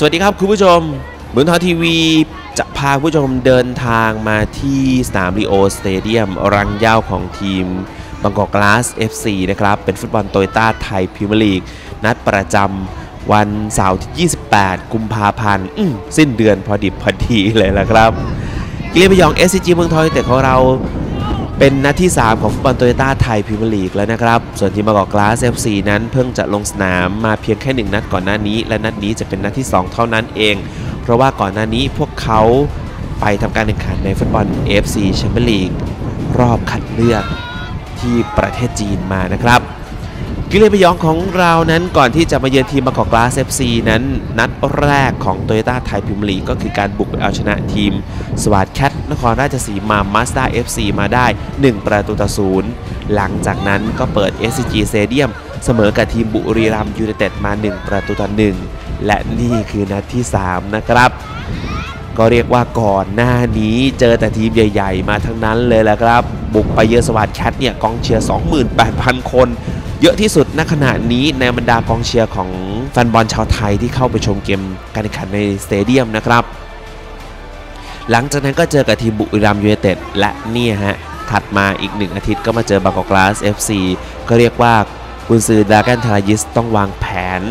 สวัสดีครับคุณผู้ชมเมืองทองทีวีจะพาผู้ชมเดินทางมาที่สนามลีโอสเตเดียมรังเย้าของทีมบางกอกกลาส FC นะครับ เป็นฟุตบอลโตโยต้าไทยพรีเมียร์ลีก นัดประจำวันเสาร์ที่ 28 กุมภาพันธ์สิ้นเดือนพอดิบพอดีเลยละครับกิเลนพยอง SCG เมืองทองยูไนแต่ของเรา เป็นนัดที่ 3 ของฟุตบอลโตโยต้าไทยพรีเมียร์ลีกแล้วนะครับ ส่วนทีมบางกอกกลาส FC นั้นเพิ่งจะลงสนามมาเพียงแค่ 1 นัดก่อนหน้านี้ และนัดนี้จะเป็นนัดที่ 2 เท่านั้นเอง เพราะว่าก่อนหน้านี้พวกเขาไปทำการแข่งขันในฟุตบอล AFC แชมเปี้ยนลีกรอบคัดเลือกที่ประเทศจีนมานะครับ กิเลนพยองของเรานั้นก่อนที่จะมาเยือนทีมบางกอกกลาส FC นั้น นัดแรกของโตโยต้าไทยพิมลีก็คือการบุกไปเอาชนะทีม สวัสดแคทนครราชสีมามาสด้า FC มาได้ 1 ประตูต่อศูนย์หลังจากนั้นก็เปิด SCG Stadium เสมอกับทีมบุรีรัมยูไนเต็ดมา 1 ประตูต่อ1และนี่คือนัดที่ 3 นะครับก็เรียกว่าก่อนหน้านี้เจอแต่ทีมใหญ่ ๆ มาทั้งนั้นเลยแหละครับ บุกไปเยือนสวัสดแคทเนี่ยกองเชียร์ 28,000 คน เยอะที่สุดณขณะนี้ในบรรดากองเชียร์ของแฟนบอลชาวไทยที่เข้าไปชมเกมการแข่งขันในสเตเดียมนะครับ หลังจากนั้นก็เจอกับทีมบุรีรัมย์ยูไนเต็ดและนี่ฮะ ถัดมาอีกหนึ่งอาทิตย์ก็มาเจอบางกอกกลาส FC ก็เรียกว่ากุนซือดากันทารายิสต้องวางแผน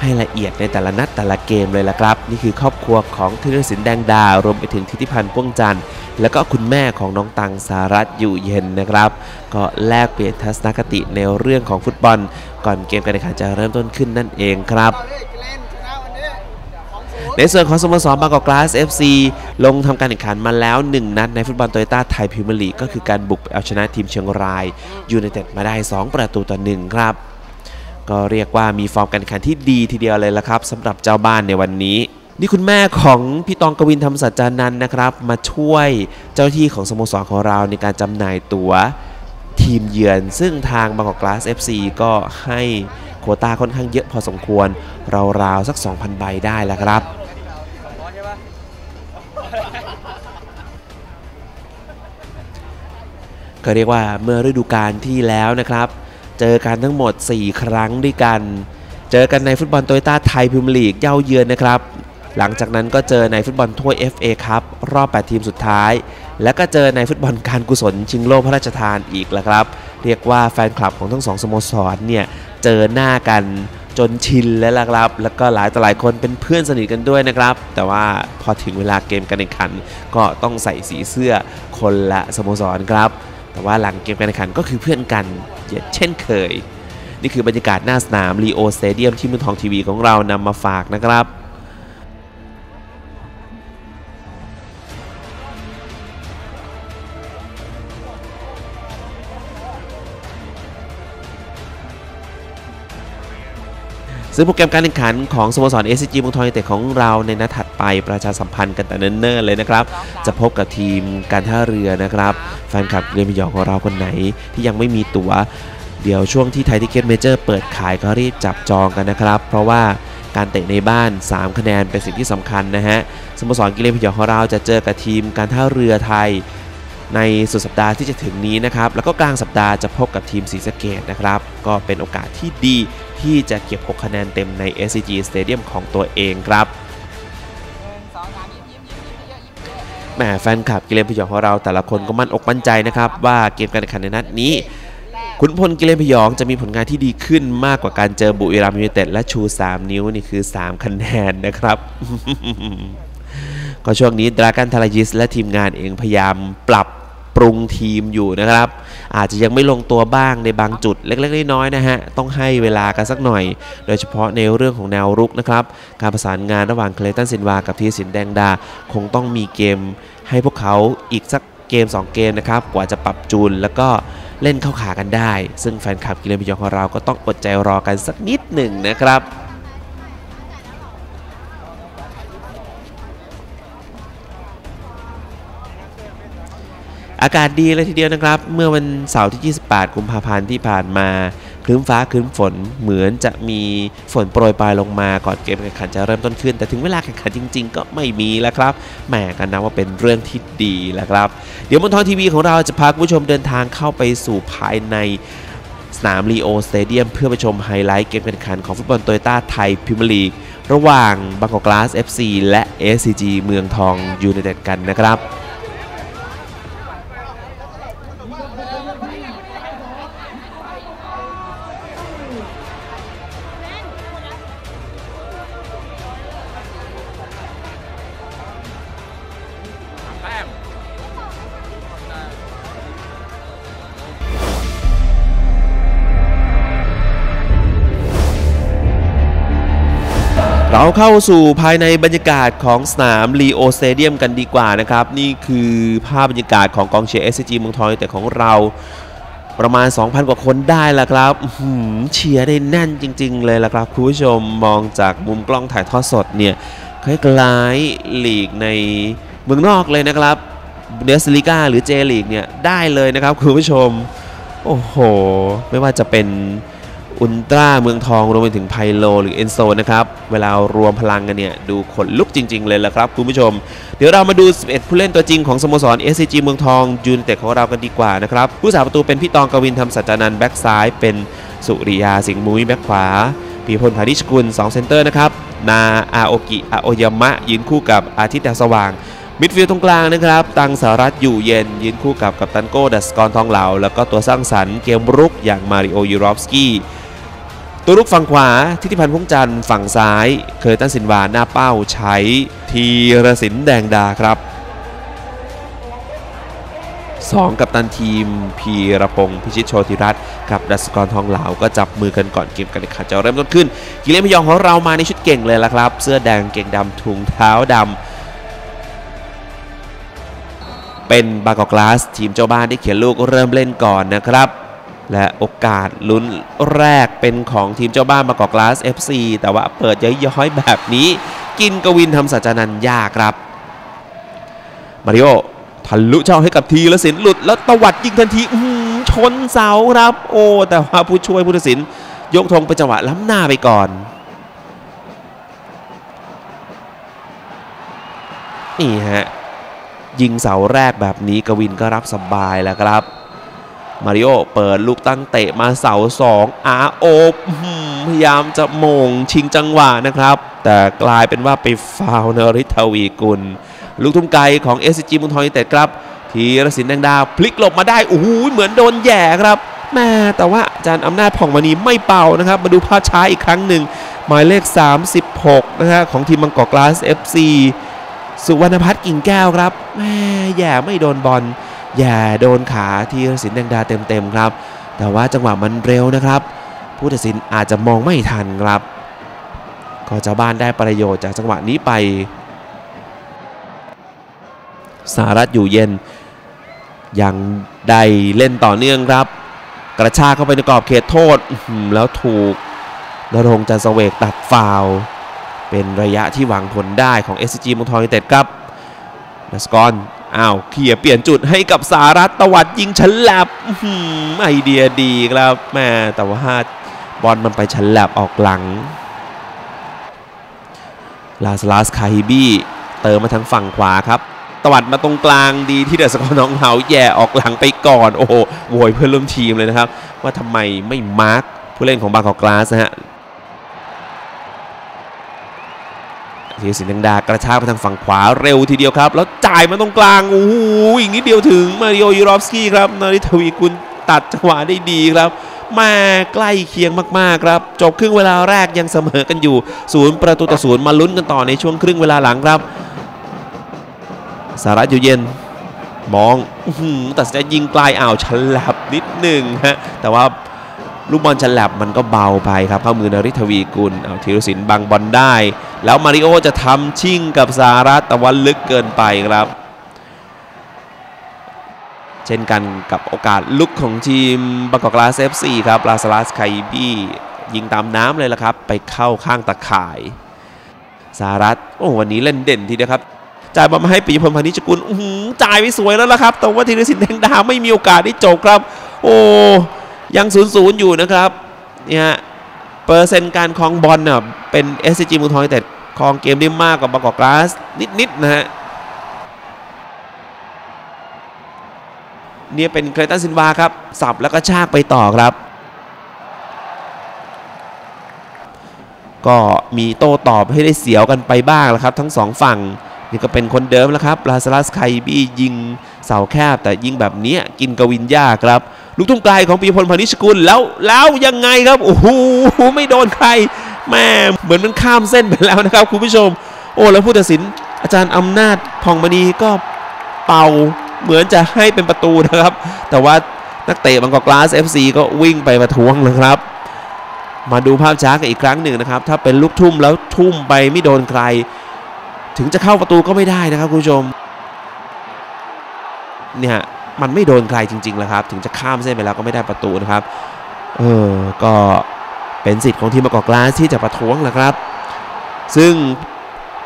ให้ละเอียดในแต่ละนัดแต่ละเกมเลยละครับ นี่คือครอบครัวของธีรศิลป์แดงดารวมไปถึงทิติพันธ์พ่วงจันทร์แล้วก็คุณแม่ของน้องตังสารัตอยู่เย็นนะครับ ก็แลกเปลี่ยนทัศนคติในเรื่องของฟุตบอล ก่อนเกมการแข่งขันจะเริ่มต้นขึ้นนั่นเองครับในส่วนของสโมสรบางกอกกลาส FC ลงทำการแข่งขันมาแล้ว 1 นัดในฟุตบอลโตโยต้าไทยพรีเมียร์ลีกก็คือการบุกเอาชนะทีมเชียงรายยูไนเต็ดมาได้ 2 ประตูต่อ1ครับ ก็เรียกว่ามีฟอร์มการแข่งขันที่ดีทีเดียวเลยละครับสำหรับเจ้าบ้านในวันนี้ นี่คุณแม่ของพี่ตองกวินธรรมสัจจานันท์นะครับ มาช่วยเจ้าหน้าที่ของสโมสรของเราในการจำหน่ายตั๋วทีมเยือน ซึ่งทางบางกอกกลาส FC ก็ให้โควต้าค่อนข้างเยอะพอสมควร ราวๆสัก 2,000 ใบได้แล้วครับก็เรียกว่าเมื่อฤดูกาลที่แล้วนะครับ เจอกันทั้งหมด 4 ครั้งด้วยกัน เจอกันในฟุตบอลโตโยต้าไทยพรีเมียร์ลีกเย้าเยือนนะครับ หลังจากนั้นก็เจอในฟุตบอลถ้วย FA ครับรอบ 8 ทีมสุดท้าย แล้วก็เจอในฟุตบอลการกุศลชิงโลกพระราชทานอีกแล้วครับ เรียกว่าแฟนคลับของทั้งสองสโมสรเนี่ยเจอหน้ากันจนชินแล้วล่ะครับ แล้วก็หลายต่อหลายคนเป็นเพื่อนสนิทกันด้วยนะครับ แต่ว่าพอถึงเวลาเกมการแข่งขัน ก็ต้องใส่สีเสื้อคนละสโมสรครับ แต่ว่าหลังเกมการแข่งขันก็คือเพื่อนกัน เช่นเคย นี่คือบรรยากาศหน้าสนามลีโอสเตเดียมที่เมืองทองทีวีของเรานำมาฝากนะครับ ซึ่งโปรแกรมการแข่งขันของสโมสร SCG เมืองทองยูเต็ดของเราในนัดถัดไปประชาสัมพันธ์กันแต่เนิ่นๆเลยนะครับ จะพบกับทีมการท่าเรือนะครับแฟนคลับเรียนพยองของเราคนไหนที่ยังไม่มีตั๋วเดี๋ยวช่วงที่ไทยทิเก็ตเมเจอร์เปิดขายก็รีบจับจองกันนะครับ เพราะว่าการเตะในบ้าน 3 คะแนนเป็นสิ่งที่สำคัญนะฮะสโมสรกิเลนพยองของเราจะเจอกับทีมการท่าเรือไทย ในสุดสัปดาห์ที่จะถึงนี้นะครับ แล้วก็กลางสัปดาห์จะพบกับทีมศรีสะเกดนะครับ ก็เป็นโอกาสที่ดีที่จะเก็บ 6 คะแนนเต็มใน SCG Stadium ของตัวเองครับแหมแฟนคลับกิเลนพยองของเราแต่ละคนก็มั่นอกมั่นใจนะครับ ว่าเกมการแข่งขันในนัดนี้ขุนพลกิเลนพยองจะมีผลงานที่ดีขึ้นมากกว่าการเจอบุรีรัมย์ยูไนเต็ดและชู 3 นิ้วนี่คือ 3 คะแนนนะครับ ก็ช่วงนี้ดรากันทารายิสและทีมงานเองพยายามปรับ ปรุงทีมอยู่นะครับ อาจจะยังไม่ลงตัวบ้างในบางจุดเล็กๆน้อยๆนะฮะ ต้องให้เวลากันสักหน่อย โดยเฉพาะในเรื่องของแนวรุกนะครับ การประสานงานระหว่างเคลตันซินวากับทีสินแดงดา คงต้องมีเกมให้พวกเขาอีกสักเกม 2 เกมนะครับ กว่าจะปรับจูนแล้วก็เล่นเข้าขากันได้ ซึ่งแฟนคลับกิเลนพยองของเราก็ต้องอดใจรอกันสักนิดหนึ่งนะครับ อากาศดีเลยทีเดียวนะครับ เมื่อวันเสาร์ที่ 28 กุมภาพันธ์ที่ผ่านมาครึ้มฟ้าครึ้มฝนเหมือนจะมีฝนโปรยปลายลงมาก่อนเกมแข่งขันจะเริ่มต้นขึ้น แต่ถึงเวลาแข่งขันจริง ๆ ก็ไม่มีแล้วครับแหมกันนะว่าเป็นเรื่องที่ดีแล้วครับ เดี๋ยวมนทองทีวีของเราจะพาคุณผู้ชมเดินทางเข้าไปสู่ภายในสนามลีโอสเตเดียมเพื่อไปชมไฮไลท์เกมการแข่งขันของฟุตบอลโตโยต้าไทยพรีเมียร์ลีกระหว่างบางกอกกลาส FC และ SCG เมืองทองยูไนเต็ดกันนะครับ เราเข้าสู่ภายในบรรยากาศของสนามลีโอสเตเดียมกันดีกว่านะครับ นี่คือภาพบรรยากาศของกองเชียร์ SCG เมืองทองแต่ของเราประมาณ 2,000 กว่าคนได้ละครับเชียร์ได้แน่นจริง ๆ เลยละครับคุณผู้ชมมองจากมุมกล้องถ่ายทอดสดเนี่ยคล้ายๆลีกในเมืองนอกเลยนะครับเดสลิก้าหรือเจลีกเนี่ยได้เลยนะครับคุณผู้ชม โอ้โห ไม่ว่าจะเป็น อุลตร้าเมืองทองรวมไปถึงไพโลหรือเอนโซนะครับ เวลารวมพลังกันเนี่ย ดูขนลุกจริง ๆ เลยละครับ คุณผู้ชม เดี๋ยวเรามาดู 11 ผู้เล่นตัวจริงของสโมสร SCG เมืองทองยูนเต็ดของเรากันดีกว่านะครับ ผู้สาประตูเป็นพี่ตองกวินทำสัจจานันแบ็กซ้าย เป็นสุริยาสิงห์มุ้ยแบ็กขวาปีพลพานิชกุล2เซนเตอร์นะครับนาอาโอกิอาโอยามะยืนคู่กับอาทิตย์แดวสว่างมิดฟิลด์ตรงกลางนะครับ ตังสารัตอยู่เย็น ยืนคู่กับกัปตันโก้ดัสกรทองเหลา แล้วก็ตัวสร้างสรรค์เกมรุกอย่างมาริโอยูรอฟสกี้ ตัวรุกฝั่งขวาทิติพันธ์พงจันทร์ฝั่งซ้าย เคยตั้นสินวาหน้าเป้าใช้ทีรสินแดงดาครับ2กับตันทีม พีระพงศ์พิชิตโชติรัตน์กับดัสกรทองเหลาก็จับมือกันก่อนเกมการแข่งขันจะเริ่มต้นขึ้น กิเลนพยองของเรามาในชุดเก่งเลยละครับ เสื้อแดงเก่งดำถุงเท้าดำเป็นบากอกลาส ทีมเจ้าบ้านที่เขียนลูกเริ่มเล่นก่อนนะครับ และโอกาสลุ้นแรกเป็นของทีมเจ้าบ้านบางกอกกลาส FC แต่ว่าเปิดย้อยๆแบบนี้ กินกวินทำสัจจานันยากครับ มาริโอทะลุช่องให้กับทีละสินหลุดแล้วตวัดยิงทันทีหือชนเสาครับ โอ้ แต่ว่าผู้ช่วยผู้ตัดสิน ยกธงเป็นจังหวะล้ำหน้าไปก่อน นี่ฮะ ยิงเสาแรกแบบนี้กวินก็รับสบายแล้วครับ มาริโอเปิดลูกตั้งเตะมาเสาสองอาโอบพยายามจะมงชิงจังหวะนะครับ แต่กลายเป็นว่าไปฟาวนริทวีกุล ลูกทุ่มไกลของ s อ g มุนทอยูไนเต็ดครับ ทีรศินแดงดาพลิกหลบมาได้โอ้โหเหมือนโดนแย่ครับแม่แต่ว่าอาจารย์อำนาจผ่องมณีไม่เป่านะครับ มาดูภาพช้าอีกครั้งหนึ่งหมายเลข 36 นะฮะของทีมบางกอกกลาส FC สุวรรณพัฒน์กิ่งแก้วครับแม่แย่ไม่โดนบอล แย่โดนขาทีรศินแดงดาเต็มๆครับ แต่ว่าจังหวะมันเร็วนะครับ ผู้ตัดสินอาจจะมองไม่ทันครับ ก็เจ้าบ้านได้ประโยชน์จากจังหวะนี้ไป สารัตอยู่เย็น ยังได้เล่นต่อเนื่องครับ กระชากเข้าไปในกรอบเขตโทษแล้วถูกนรงจันทร์เวกตัดฟาวเป็นระยะที่หวังผลได้ของ SCG มงทองยูเต็ดครับดัสกอน อ้าวเคลียเปลี่ยนจุดให้กับสารัตตวัดยิงฉลับไอเดียดีครับแม่แต่ว่าบอลมันไปฉลับออกหลังลาสลาสคาฮิบี้เติมมาทางฝั่งขวาครับตวัดมาตรงกลางดีที่เดอสกอร์น้องเฮาแย่ออกหลังไปก่อนโอ้โหโวยเพื่อนร่วมทีมเลยนะครับ ว่าทำไมไม่มาร์คผู้เล่นของบางกอกกลาสนะฮะ ทีสินดังดากระชากไปทางฝั่งขวาเร็วทีเดียวครับ แล้วจ่ายมาตรงกลางโอ้โหอีกนิดเดียวถึงมาริโอยูรอฟสกี้ครับนาริทวีกุลตัดจังหวะได้ดีครับมาใกล้เคียงมากๆครับ จบครึ่งเวลาแรกยังเสมอกันอยู่ศูนย์ประตูต่อศูนย์มาลุ้นกันต่อในช่วงครึ่งเวลาหลังครับ สารัตอยู่เย็นมองอตัดสินใจยิงปลายอ่าวฉลับนิดหนึ่งฮะแต่ว่า ลูกบอลฉลับมันก็เบาไปครับเข้ามือนริทวีกุลเอาธีรศิลป์บังบอลได้ แล้วมาริโอจะทำชิ่งกับสารัตแต่ว่าลึกเกินไปครับ เช่นกันกับโอกาสลุกของทีมบางกอกลาเอฟซีครับลาสลาสไคบี้ยิงตามน้ำเลยละครับ ไปเข้าข้างตะข่ายสารัตโอ้วันนี้เล่นเด่นทีเดียวครับจ่ายบอลมาให้ปิยพลพานิชกุลอื้อหือจ่ายไปสวยแล้วละครับ แต่ว่าธีรศิลป์แดงดาไม่มีโอกาสได้จบครับ โอ้ ยังศูนย์ศูนย์อยู่นะครับเนี่ยเปอร์เซ็นต์การครองบอลเนี่ยเป็น SCG มืองทองแต่ครองเกมได้มากกว่าบางกอกกลาสนิดๆนะฮะเนี่ยเป็นเครตันซินวาครับ สับแล้วก็ชากไปต่อครับ ก็มีโต้ตอบให้ได้เสียวกันไปบ้างแล้วครับ ทั้งสองฝั่ง นี่ก็เป็นคนเดิมแล้วครับลาซาลัสไคบี้ยิงเสาแคบแต่ยิงแบบเนี้ยกินกวินยากครับ ลูกทุ่งไกลของปีพลพานิชกุลแล้วแล้วยังไงครับโอ้โหไม่โดนใครแม่เหมือนมันข้ามเส้นไปแล้วนะครับคุณผู้ชม โอ้แล้วผู้ตัดสินอาจารย์อำนาจพองมณีก็เป่าเหมือนจะให้เป็นประตูนะครับ แต่ว่านักเตะบางกอกกลาส FC ก็วิ่งไปประท้วงนะครับ มาดูภาพช้ากันอีกครั้งหนึ่งนะครับ ถ้าเป็นลูกทุ่มแล้วทุ่มไปไม่โดนใคร ถึงจะเข้าประตูก็ไม่ได้นะครับคุณผู้ชมเนี่ย มันไม่โดนใครจริงๆแล้วครับ ถึงจะข้ามเส้นไปแล้วก็ไม่ได้ประตูนะครับ เออ ก็เป็นสิทธิ์ของทีมกอกกลาสที่จะประท้วงแหละครับ ซึ่ง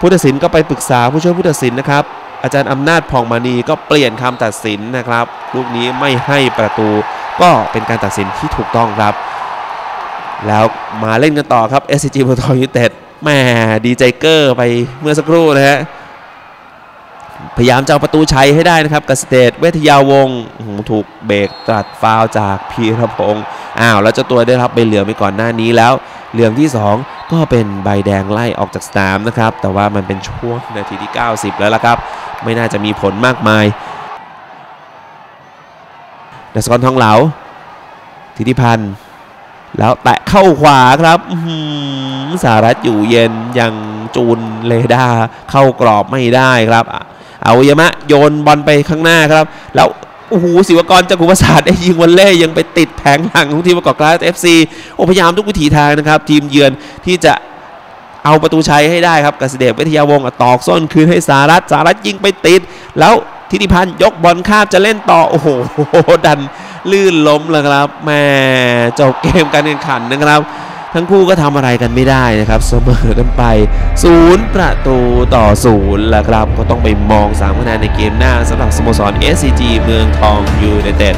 ผู้ตัดสินก็ไปปรึกษาผู้ช่วยผู้ตัดสินนะครับ อาจารย์อำนาจพองมานีก็เปลี่ยนคำตัดสินนะครับ ลูกนี้ไม่ให้ประตู ก็เป็นการตัดสินที่ถูกต้องครับ แล้วมาเล่นกันต่อครับ SCG โปรโตยูเต็ดแม่ดีใจเกอร์ไปเมื่อสักครู่นะฮะ พยายามจะเอาประตูชัยให้ได้นะครับกสเตทเวทยาวงศ์ถูกเบรกตรัดฟาวจากพีรพงศ์อ้าวแล้วเจ้าตัวได้รับใบเหลืองไปก่อนหน้านี้แล้ว เหลืองที่ 2 ก็เป็นใบแดงไล่ออกจากสนามนะครับ แต่ว่ามันเป็นช่วงนาทีที่ 90 แล้วละครับ ไม่น่าจะมีผลมากมายดัสกรทองเหลาธิติพันธ์แล้วแตะเข้าขวาครับอื้อหือสารัตอยู่เย็นยังจูนเลดาเข้ากรอบไม่ได้ครับ เอายามะโยนบอลไปข้างหน้าครับ แล้วโอ้โหศิวกรจากุปศาสตร์ได้ยิงวันเล่ยังไปติดแผงหลังของทีมประกอบกลาสเอฟซีโอพยายามทุกวิถีทางนะครับ ทีมเยือนที่จะเอาประตูชัยให้ได้ครับกสิเดชวิทยาวงศ์อะตอกส้นคืนให้สารัตสารัตยิงไปติด แล้วทิติพันธ์ยกบอลข้ามจะเล่นต่อ โอ้โห ดันลื่นล้มเลยครับแม่จบเกมการแข่งขันนะครับ ทั้งคู่ก็ทำอะไรกันไม่ได้นะครับ เสมอกันไปศูนย์ประตูต่อศูนย์แล้วครับ ก็ต้องไปมอง3คะแนนในเกมหน้าสำหรับสโมสร SCG เมืองทองยูไนเต็ด